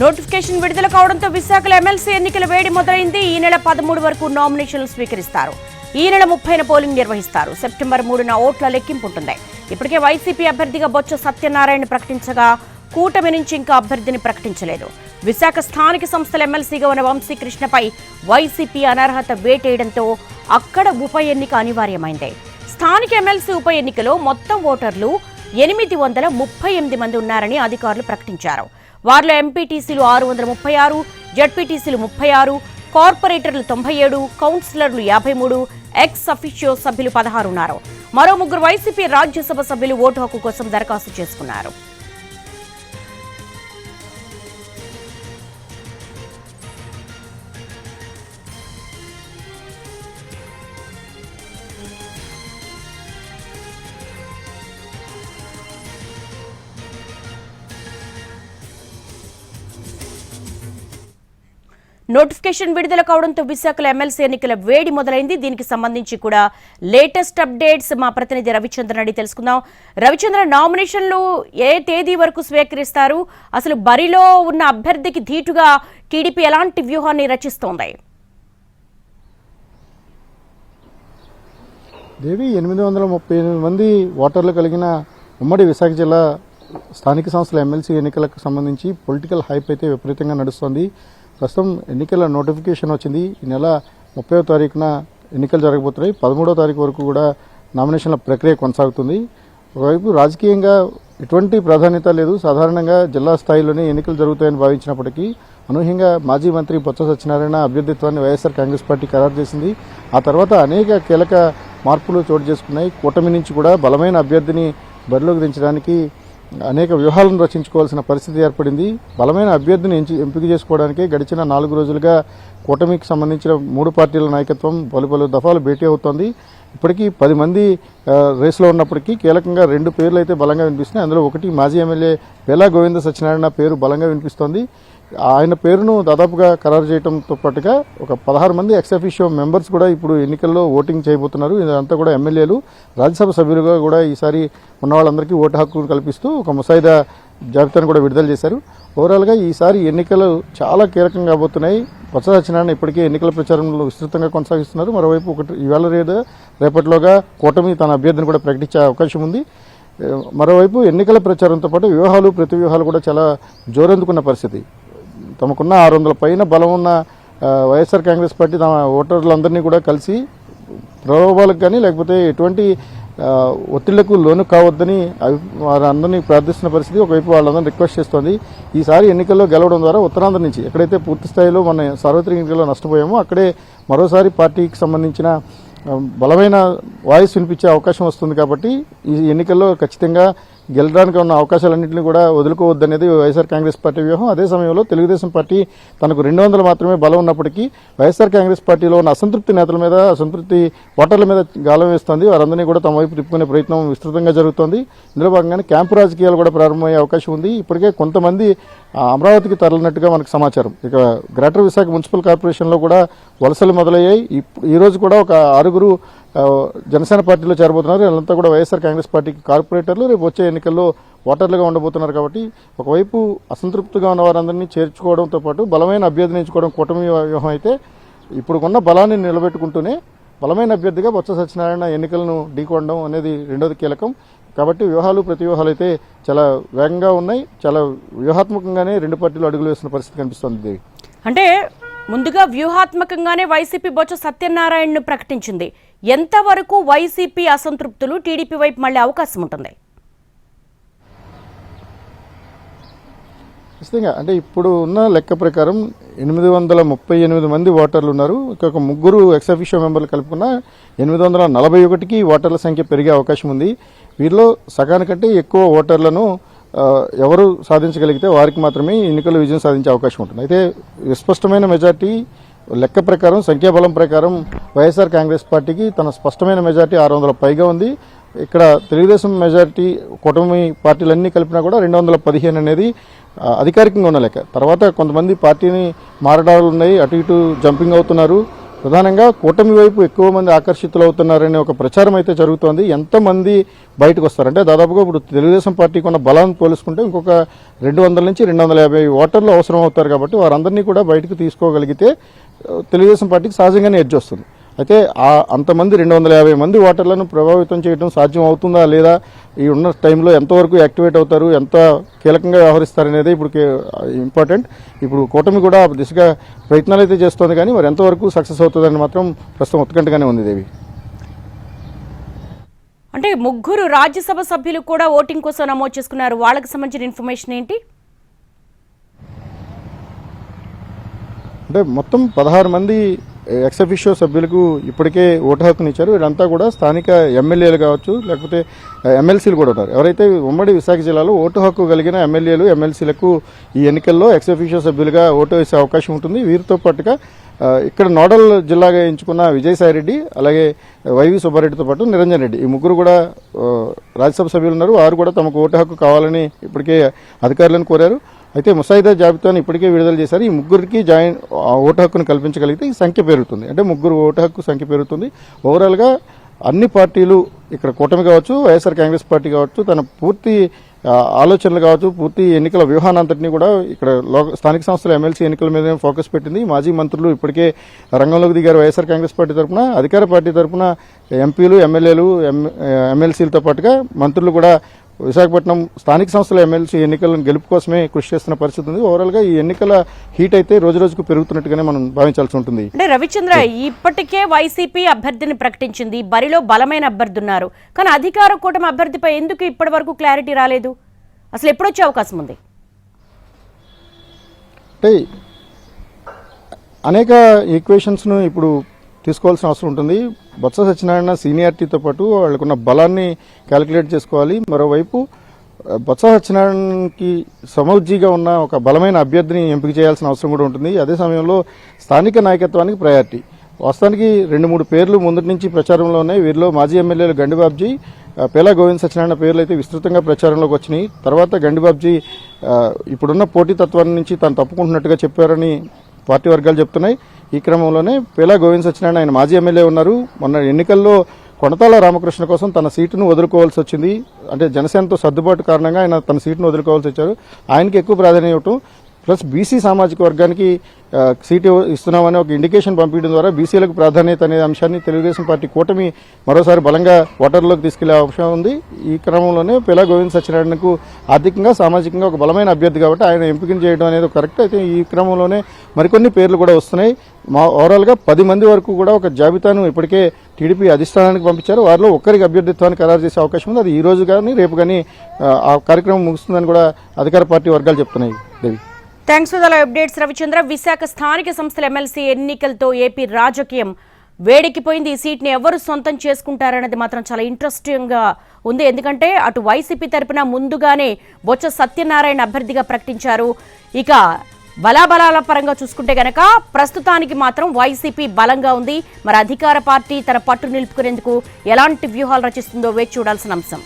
Notification విడుదల కావడంతో విశాఖలో ఎమ్మెల్సీ ఎన్నికల వేడి మొదలైంది. ఈ నెల పదమూడు వరకు నామినేషన్లు స్వీకరిస్తారు. ఈ నెల ముప్పైన పోలింగ్ నిర్వహిస్తారు. సెప్టెంబర్ మూడున ఓట్ల లెక్కింపు ఉంటుంది. ఇప్పటికే వైసీపీ అభ్యర్థిగా బొత్స సత్యనారాయణ ప్రకటించగా కూటమి నుంచి ఇంకా అభ్యర్థిని ప్రకటించలేదు. విశాఖ స్థానిక సంస్థల ఎమ్మెల్సీగా ఉన్న వంశీకృష్ణపై వైసీపీ అనర్హత వేటేయడంతో అక్కడ ఉప ఎన్నిక అనివార్యమైంది. స్థానిక ఎమ్మెల్సీ ఉప ఎన్నికలో మొత్తం ఓటర్లు ఎనిమిది వందల ముప్పై ఎనిమిది మంది ఉన్నారని అధికారులు ప్రకటించారు. వారిలో ఎంపీటీసీలు ఆరు వందల ముప్పై ఆరు జడ్పీటీసీలు ముప్పై ఆరు కార్పొరేటర్లు తొంభై ఏడు కౌన్సిలర్లు యాభై మూడు ఎక్స్ అఫిషియో సభ్యులు పదహారు ఉన్నారు మరో ముగ్గురు వైసీపీ రాజ్యసభ సభ్యులు ఓటు హక్కు కోసం దరఖాస్తు చేసుకున్నారు. నోటిఫికేషన్ విడుదల కావడంతో విశాఖలో ఎమ్మెల్సీ ఎన్నికల వేడి మొదలైంది. దీనికి సంబంధించి కూడా లేటెస్ట్ అప్డేట్స్ మా ప్రతినిధి రవిచంద్రన్ అడిగి తెలుసుకుందాం. రవిచంద్ర నామినేషన్లు ఏ తేదీ వరకు స్వీకరిస్తారు? అసలు బరిలో ఉన్న అభ్యర్థికి ధీటుగా టీడీపీ ఎలాంటి వ్యూహాన్ని రచిస్తోంది? దేవి ఎనిమిది వందల ముప్పై ఎనిమిది మంది ఓటర్లు కలిగిన ఉమ్మడి విశాఖ జిల్లా స్థానిక సంస్థల ఎమ్మెల్సీ ఎన్నికలకు సంబంధించి పొలిటికల్ హైప్ అయితే విపరీతంగా నడుస్తోంది. ప్రస్తుతం ఎన్నికల నోటిఫికేషన్ వచ్చింది. ఈ నెల ముప్పై తారీఖున ఎన్నికలు జరగబోతున్నాయి. పదమూడో తారీఖు వరకు కూడా నామినేషన్ల ప్రక్రియ కొనసాగుతుంది. ఒకవైపు రాజకీయంగా ఎటువంటి ప్రాధాన్యత లేదు. సాధారణంగా జిల్లా స్థాయిలోనే ఎన్నికలు జరుగుతాయని భావించినప్పటికీ అనూహ్యంగా మాజీ మంత్రి బొత్స సత్యనారాయణ అభ్యర్థిత్వాన్ని వైఎస్ఆర్ కాంగ్రెస్ పార్టీ ఖరారు చేసింది. ఆ తర్వాత అనేక కీలక మార్పులు చోటు చేసుకున్నాయి. కూటమి నుంచి కూడా బలమైన అభ్యర్థిని బరిలోకి దించడానికి అనేక వ్యూహాలను రచించుకోవాల్సిన పరిస్థితి ఏర్పడింది. బలమైన అభ్యర్థిని ఎంచి ఎంపిక చేసుకోవడానికి గడిచిన నాలుగు రోజులుగా కూటమికి సంబంధించిన మూడు పార్టీల నాయకత్వం పలు పలు దఫాలు భేటీ అవుతోంది. ఇప్పటికీ పది మంది ఆ, రేసులో ఉన్నప్పటికీ కీలకంగా రెండు పేర్లు అయితే బలంగా వినిపిస్తున్నాయి. అందులో ఒకటి మాజీ ఎమ్మెల్యే పేలా గోవింద సత్యనారాయణ పేరు బలంగా వినిపిస్తోంది. ఆయన పేరును దాదాపుగా ఖరారు చేయడంతో పాటుగా ఒక పదహారు మంది ఎక్సఫిషియో మెంబర్స్ కూడా ఇప్పుడు ఎన్నికల్లో ఓటింగ్ చేయబోతున్నారు. ఇదంతా కూడా ఎమ్మెల్యేలు రాజ్యసభ సభ్యులుగా కూడా ఈసారి ఉన్న వాళ్ళందరికీ ఓటు హక్కు కల్పిస్తూ ఒక ముసాయిదా జాబితాను కూడా విడుదల చేశారు. ఓవరాల్గా ఈసారి ఎన్నికలు చాలా కీలకంగా కాబోతున్నాయి. కొత్త సత్యనారాయణ ఇప్పటికే ఎన్నికల ప్రచారంలో విస్తృతంగా కొనసాగిస్తున్నారు. మరోవైపు ఒకటి ఈవేళ రేపు రేపటిలోగా కూటమి తన అభ్యర్థిని కూడా ప్రకటించే అవకాశం ఉంది. మరోవైపు ఎన్నికల ప్రచారంతో పాటు వ్యూహాలు ప్రతి వ్యూహాలు కూడా చాలా జోరందుకున్న పరిస్థితి. తమకున్న ఆరు వందల పైన బలం ఉన్న వైఎస్ఆర్ కాంగ్రెస్ పార్టీ తమ ఓటర్లందరినీ కూడా కలిసి ప్రలోభాలకు కానీ లేకపోతే ఎటువంటి ఒత్తిళ్ళకు లోను కావద్దని అవి వారందరినీ ప్రార్థిస్తున్న పరిస్థితి ఒకవైపు వాళ్ళందరినీ రిక్వెస్ట్ చేస్తోంది. ఈసారి ఎన్నికల్లో గెలవడం ద్వారా ఉత్తరాంధ్ర నుంచి ఎక్కడైతే పూర్తి స్థాయిలో మన సార్వత్రిక ఎన్నికల్లో నష్టపోయామో అక్కడే మరోసారి పార్టీకి సంబంధించిన బలమైన వాయిస్ వినిపించే అవకాశం వస్తుంది కాబట్టి ఈ ఎన్నికల్లో ఖచ్చితంగా గెలడానికి ఉన్న అవకాశాలన్నింటినీ కూడా వదులుకోవద్దనేది వైఎస్ఆర్ కాంగ్రెస్ పార్టీ వ్యూహం. అదే సమయంలో తెలుగుదేశం పార్టీ తనకు రెండు వందలు మాత్రమే బలం ఉన్నప్పటికీ వైఎస్ఆర్ కాంగ్రెస్ పార్టీలో ఉన్న అసంతృప్తి నేతల మీద అసంతృప్తి ఓటర్ల మీద గాలం వేస్తోంది. వారందరినీ కూడా తమ వైపు తిప్పుకునే ప్రయత్నం విస్తృతంగా జరుగుతోంది. ఇందులో భాగంగానే క్యాంపు రాజకీయాలు కూడా ప్రారంభమయ్యే అవకాశం ఉంది. ఇప్పటికే కొంతమంది అమరావతికి తరలినట్టుగా మనకు సమాచారం. ఇక గ్రేటర్ విశాఖ మున్సిపల్ కార్పొరేషన్లో కూడా వలసలు మొదలయ్యాయి. ఈ రోజు కూడా ఒక ఆరుగురు జనసేన పార్టీలో చేరబోతున్నారు. వీళ్ళంతా కూడా వైఎస్ఆర్ కాంగ్రెస్ పార్టీకి కార్పొరేటర్లు. రేపు వచ్చే ఎన్నికల్లో ఓటర్లుగా ఉండబోతున్నారు కాబట్టి ఒకవైపు అసంతృప్తిగా ఉన్న వారందరినీ చేర్చుకోవడంతో పాటు బలమైన అభ్యర్థిని ఎంచుకోవడం కూటమి వ్యూహం అయితే ఇప్పుడు ఉన్న బలాన్ని నిలబెట్టుకుంటూనే బలమైన అభ్యర్థిగా బొత్స సత్యనారాయణ ఎన్నికలను ఢీకొనడం అనేది రెండోది కీలకం. కాబట్టి వ్యూహాలు ప్రతి వ్యూహాలు అయితే చాలా వేగంగా ఉన్నాయి. చాలా వ్యూహాత్మకంగానే రెండు పార్టీలు అడుగులు వేస్తున్న పరిస్థితి కనిపిస్తుంది దేవి. అంటే ముందుగా వ్యూహాత్మకంగానే వైసీపీ బొత్స సత్యనారాయణను ప్రకటించింది. ఎంతవరకు వైసీపీ అసంతృప్తులు టీడీపీ వైపు మళ్ళీ అవకాశం ఉంటుంది? ఖచ్చితంగా. అంటే ఇప్పుడు ఉన్న లెక్క ప్రకారం ఎనిమిది వందల ముప్పై ఎనిమిది మంది ఓటర్లు ఉన్నారు. ఇంకొక ముగ్గురు ఎక్సఫిషియో మెంబర్లు కలుపుకున్న ఎనిమిది వందల నలభై ఒకటికి ఓటర్ల సంఖ్య పెరిగే అవకాశం ఉంది. వీరిలో సగానికంటే ఎక్కువ ఓటర్లను ఎవరు సాధించగలిగితే వారికి మాత్రమే ఎన్నికల విజయం సాధించే అవకాశం ఉంటుంది. అయితే విస్పష్టమైన మెజార్టీ లెక్క ప్రకారం సంఖ్యాబలం ప్రకారం వైఎస్ఆర్ కాంగ్రెస్ పార్టీకి తన స్పష్టమైన మెజార్టీ ఆరు వందల పైగా ఉంది. ఇక్కడ తెలుగుదేశం మెజారిటీ కూటమి పార్టీలన్నీ కలిపినా కూడా రెండు వందల పదిహేను అనేది అధికారికంగా ఉన్న లెక్క. తర్వాత కొంతమంది పార్టీని మారడాలు ఉన్నాయి అటు ఇటు జంపింగ్ అవుతున్నారు. ప్రధానంగా కూటమి వైపు ఎక్కువ మంది ఆకర్షితులు అవుతున్నారనే ఒక ప్రచారం అయితే జరుగుతోంది. ఎంతమంది బయటకు వస్తారంటే దాదాపుగా ఇప్పుడు తెలుగుదేశం పార్టీకి ఉన్న బలాన్ని పోల్చుకుంటే ఇంకొక రెండు వందల నుంచి రెండు వందల యాభై ఓటర్లు అవసరం అవుతారు కాబట్టి వారందరినీ కూడా బయటకు తీసుకోగలిగితే తెలుగుదేశం పార్టీకి సహజంగానే ఎడ్జ్ వస్తుంది. అయితే ఆ అంతమంది రెండు వందల యాభై మంది ఓటర్లను ప్రభావితం చేయడం సాధ్యం అవుతుందా లేదా? ఈ ఉన్న టైంలో ఎంతవరకు యాక్టివేట్ అవుతారు? ఎంత కీలకంగా వ్యవహరిస్తారు అనేది ఇప్పుడు ఇంపార్టెంట్ ఇప్పుడు కూటమి కూడా దిశగా ప్రయత్నాలు అయితే చేస్తోంది కానీ మరి ఎంతవరకు సక్సెస్ అవుతుందని మాత్రం ప్రస్తుతం ఉత్కంఠగానే ఉంది దేవి. అంటే ముగ్గురు రాజ్యసభ సభ్యులు కూడా ఓటింగ్ కోసం నమోదు చేసుకున్నారు. వాళ్ళకి సంబంధించిన ఇన్ఫర్మేషన్ ఏంటి? అంటే మొత్తం పదహారు మంది ఎక్సఫిషియో సభ్యులకు ఇప్పటికే ఓటు హక్కుని ఇచ్చారు. వీళ్ళంతా కూడా స్థానిక ఎమ్మెల్యేలు కావచ్చు లేకపోతే ఎమ్మెల్సీలు కూడా ఉన్నారు. ఎవరైతే ఉమ్మడి విశాఖ జిల్లాలో ఓటు హక్కు కలిగిన ఎమ్మెల్యేలు ఎమ్మెల్సీలకు ఈ ఎన్నికల్లో ఎక్సఫిషియో సభ్యులుగా ఓటు వేసే అవకాశం ఉంటుంది. వీరితో పాటుగా ఇక్కడ నోడల్ జిల్లాగా ఎంచుకున్న విజయసాయిరెడ్డి అలాగే వైవి సుబ్బారెడ్డితో పాటు నిరంజన్ రెడ్డి. ఈ ముగ్గురు కూడా రాజ్యసభ సభ్యులు ఉన్నారు. వారు కూడా తమకు ఓటు హక్కు కావాలని ఇప్పటికే అధికారులను కోరారు. అయితే ముసాయిదా జాబితాను ఇప్పటికే విడుదల చేశారు. ఈ ముగ్గురికి జాయిన్ ఆ ఓటు హక్కును కల్పించగలిగితే ఈ సంఖ్య పెరుగుతుంది అంటే ముగ్గురు ఓటు హక్కు సంఖ్య పెరుగుతుంది ఓవరాల్గా అన్ని పార్టీలు ఇక్కడ కూటమి కావచ్చు వైఎస్ఆర్ కాంగ్రెస్ పార్టీ కావచ్చు తన పూర్తి ఆలోచనలు కావచ్చు పూర్తి ఎన్నికల వ్యూహానంతటిని కూడా ఇక్కడ లో- స్థానిక సంస్థల ఎమ్మెల్సీ ఎన్నికల మీద ఫోకస్ పెట్టింది. మాజీ మంత్రులు ఇప్పటికే రంగంలోకి దిగారు వైఎస్ఆర్ కాంగ్రెస్ పార్టీ తరఫున అధికార పార్టీ తరఫున ఎంపీలు ఎమ్మెల్యేలు ఎమ్మెల్సీలతో పాటుగా మంత్రులు కూడా విశాఖపట్నం స్థానిక సంస్థల ఎమ్మెల్సీ ఎన్నికలను గెలుపు కోసమే కృషి చేస్తున్న పరిస్థితి ఉంది. ఓవరాల్గా ఈ ఎన్నికల హీట్ అయితే రోజు రోజుకు పెరుగుతున్నట్టుగానే మనం భావించాల్సి ఉంటుంది. అంటే రవిచంద్ర ఇప్పటికే వైసీపీ అభ్యర్థిని ప్రకటించింది. బరిలో బలమైన అభ్యర్థి ఉన్నారు కానీ అధికార కూటమి అభ్యర్థిపై ఎందుకు ఇప్పటి వరకు క్లారిటీ రాలేదు? అసలు ఎప్పుడొచ్చే అవకాశం ఉంది? అంటే అనేక ఈక్వేషన్స్ను ఇప్పుడు తీసుకోవాల్సిన అవసరం ఉంటుంది. బొత్స సత్యనారాయణ సీనియారిటీతో పాటు వాళ్ళకున్న బలాన్ని క్యాలిక్యులేట్ చేసుకోవాలి. మరోవైపు బొత్స సత్యనారాయణకి సమర్జీగా ఉన్న ఒక బలమైన అభ్యర్థిని ఎంపిక చేయాల్సిన అవసరం కూడా ఉంటుంది. అదే సమయంలో స్థానిక నాయకత్వానికి ప్రయారిటీ. వాస్తవానికి రెండు మూడు పేర్లు ముందటి నుంచి ప్రచారంలో ఉన్నాయి. వీరిలో మాజీ ఎమ్మెల్యేలు గండిబాబ్జీ పేలా గోవింద్ సత్యనారాయణ పేర్లు అయితే విస్తృతంగా ప్రచారంలోకి వచ్చినాయి. తర్వాత గండిబాబ్జీ ఆ, ఇప్పుడున్న పోటీతత్వాన్ని నుంచి తాను తప్పుకుంటున్నట్టుగా చెప్పారని పార్టీ వర్గాలు చెప్తున్నాయి. ఈ క్రమంలోనే పేలా గోవింద్ సత్యనారాయణ ఆయన మాజీ ఎమ్మెల్యే ఉన్నారు. మొన్న ఎన్నికల్లో కొనతాల రామకృష్ణ కోసం తన సీటును వదులుకోవాల్సి వచ్చింది. అంటే జనసేనతో సర్దుబాటు కారణంగా ఆయన తన సీటును వదులుకోవాల్సి వచ్చారు. ఆయనకి ఎక్కువ ప్రాధాన్యం ఇవ్వటం ప్లస్ బీసీ సామాజిక వర్గానికి సీటు ఇస్తున్నామని ఒక ఇండికేషన్ పంపించడం ద్వారా బీసీలకు ప్రాధాన్యత అనే అంశాన్ని తెలుగుదేశం పార్టీ కూటమి మరోసారి బలంగా ఓటర్లోకి తీసుకెళ్ళే అవకాశం ఉంది. ఈ క్రమంలోనే పిలా గోవింద్ సత్యనారాయణకు ఆర్థికంగా సామాజికంగా ఒక బలమైన అభ్యర్థి కాబట్టి ఆయన ఎంపిక చేయడం అనేది కరెక్ట్. అయితే ఈ క్రమంలోనే మరికొన్ని పేర్లు కూడా వస్తున్నాయి. మా ఓవరాల్గా పది మంది వరకు కూడా ఒక జాబితాను ఇప్పటికే టీడీపీ అధిష్టానానికి పంపించారు. వారిలో ఒక్కరికి అభ్యర్థిత్వాన్ని ఖరారు చేసే అవకాశం ఉంది. అది ఈ రోజు కానీ రేపు కానీ ఆ, ఆ కార్యక్రమం ముగుస్తుందని కూడా అధికార పార్టీ వర్గాలు చెప్తున్నాయి. Devi. Thanks for the updates Ravichandra Visakha స్థానిక సంస్థల ఎమ్మెల్సీ ఎన్నికలతో ఏపీ రాజకీయం వేడెక్కిపోయింది. ఈ సీట్ని ఎవరు సొంతం చేసుకుంటారనేది మాత్రం చాలా ఇంట్రెస్టింగ్గా ఉంది. ఎందుకంటే అటు వైసీపీ తరపున ముందుగానే బొత్స సత్యనారాయణ అభ్యర్థిగా ప్రకటించారు. ఇక బలాబలాల పరంగా చూసుకుంటే గనక ప్రస్తుతానికి మాత్రం వైసీపీ బలంగా ఉంది. మరి అధికార పార్టీ తన పట్టు నిలుపుకునేందుకు ఎలాంటి వ్యూహాలు రచిస్తుందో వేచి చూడాల్సిన అంశం.